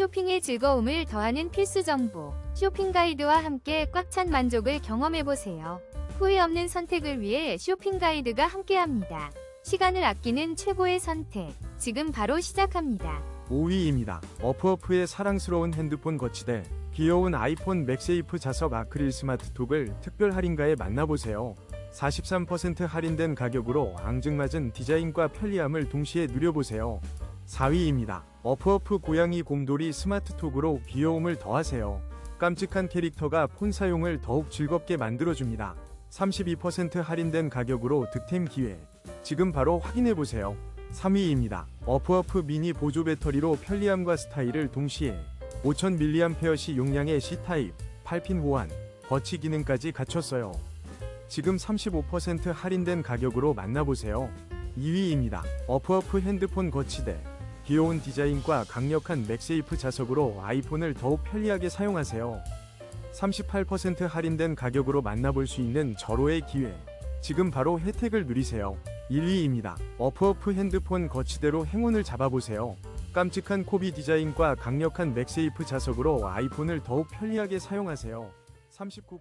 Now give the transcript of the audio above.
쇼핑의 즐거움을 더하는 필수 정보. 쇼핑 가이드와 함께 꽉 찬 만족을 경험해보세요. 후회 없는 선택을 위해 쇼핑 가이드가 함께합니다. 시간을 아끼는 최고의 선택. 지금 바로 시작합니다. 5위입니다. 어프어프의 사랑스러운 핸드폰 거치대 귀여운 아이폰 맥세이프 자석 아크릴 스마트톡을 특별 할인가에 만나보세요. 43% 할인된 가격으로 앙증맞은 디자인과 편리함을 동시에 누려보세요. 4위입니다. 어프어프 고양이 곰돌이 스마트톡으로 귀여움을 더하세요. 깜찍한 캐릭터가 폰 사용을 더욱 즐겁게 만들어줍니다. 32% 할인된 가격으로 득템 기회. 지금 바로 확인해보세요. 3위입니다. 어프어프 미니 보조 배터리로 편리함과 스타일을 동시에 5000mAh 용량의 C타입, 8핀 호환, 거치 기능까지 갖췄어요. 지금 35% 할인된 가격으로 만나보세요. 2위입니다. 어프어프 핸드폰 거치대. 귀여운 디자인과 강력한 맥세이프 자석으로 아이폰을 더욱 편리하게 사용하세요. 38% 할인된 가격으로 만나볼 수 있는 절호의 기회. 지금 바로 혜택을 누리세요. 1위입니다. 어프어프 핸드폰 거치대로 행운을 잡아보세요. 깜찍한 코비 디자인과 강력한 맥세이프 자석으로 아이폰을 더욱 편리하게 사용하세요. 39%